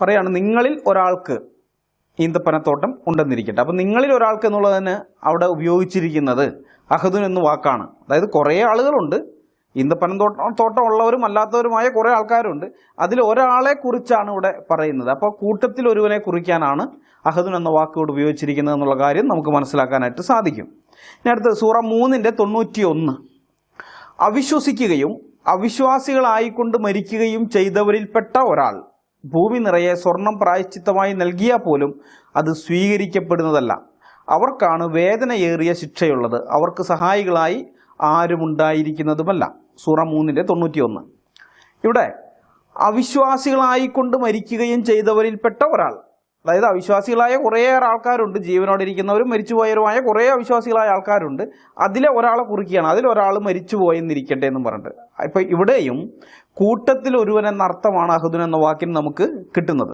പറയാണ് നിങ്ങളിൽ ഒരാൾക്ക് ഈന്തപ്പനത്തോട്ടം ഉണ്ടെന്നിരിക്കട്ടെ. അപ്പം നിങ്ങളിൽ ഒരാൾക്ക് എന്നുള്ളതിന് അവിടെ ഉപയോഗിച്ചിരിക്കുന്നത് അഹദുൻ എന്ന വാക്കാണ്. അതായത് കുറേ ആളുകളുണ്ട് ഈന്തപ്പനം തോട്ടം തോട്ടം ഉള്ളവരും അല്ലാത്തവരുമായ കുറേ ആൾക്കാരുണ്ട്. അതിൽ ഒരാളെ കുറിച്ചാണ് ഇവിടെ പറയുന്നത്. അപ്പോൾ കൂട്ടത്തിൽ ഒരുവനെ കുറിക്കാനാണ് അഹദുൻ എന്ന വാക്ക് ഉപയോഗിച്ചിരിക്കുന്നത് എന്നുള്ള കാര്യം നമുക്ക് മനസ്സിലാക്കാനായിട്ട് സാധിക്കും. ഇനി അടുത്ത് സൂറ മൂന്നിന്റെ തൊണ്ണൂറ്റി ഒന്ന് അവിശ്വസിക്കുകയും അവിശ്വാസികളായിക്കൊണ്ട് മരിക്കുകയും ചെയ്തവരിൽപ്പെട്ട ഒരാൾ. ഭൂമി നിറയെ സ്വർണം പ്രായശ്ചിത്തമായി നൽകിയാൽ പോലും അത് സ്വീകരിക്കപ്പെടുന്നതല്ല. അവർക്കാണ് വേദനയേറിയ ശിക്ഷയുള്ളത്. അവർക്ക് സഹായികളായി ആരുമുണ്ടായിരിക്കുന്നതുമല്ല സൂറ മൂന്നിന്റെ തൊണ്ണൂറ്റിയൊന്ന്. ഇവിടെ അവിശ്വാസികളായിക്കൊണ്ട് മരിക്കുകയും ചെയ്തവരിൽപ്പെട്ട ഒരാൾ. അതായത് അവിശ്വാസികളായ കുറേയേറെ ആൾക്കാരുണ്ട്. ജീവനോടെ ഇരിക്കുന്നവരും മരിച്ചുപോയവരുമായ കുറേ അവിശ്വാസികളായ ആൾക്കാരുണ്ട്. അതിലെ ഒരാളെ കുറിക്കുകയാണ്. അതിലൊരാൾ മരിച്ചുപോയെന്നിരിക്കട്ടെ എന്നും പറഞ്ഞിട്ട്. ഇപ്പം ഇവിടെയും കൂട്ടത്തിൽ ഒരുവൻ എന്ന അർത്ഥമാണ് അഹദുൻ എന്ന വാക്കിന് നമുക്ക് കിട്ടുന്നത്.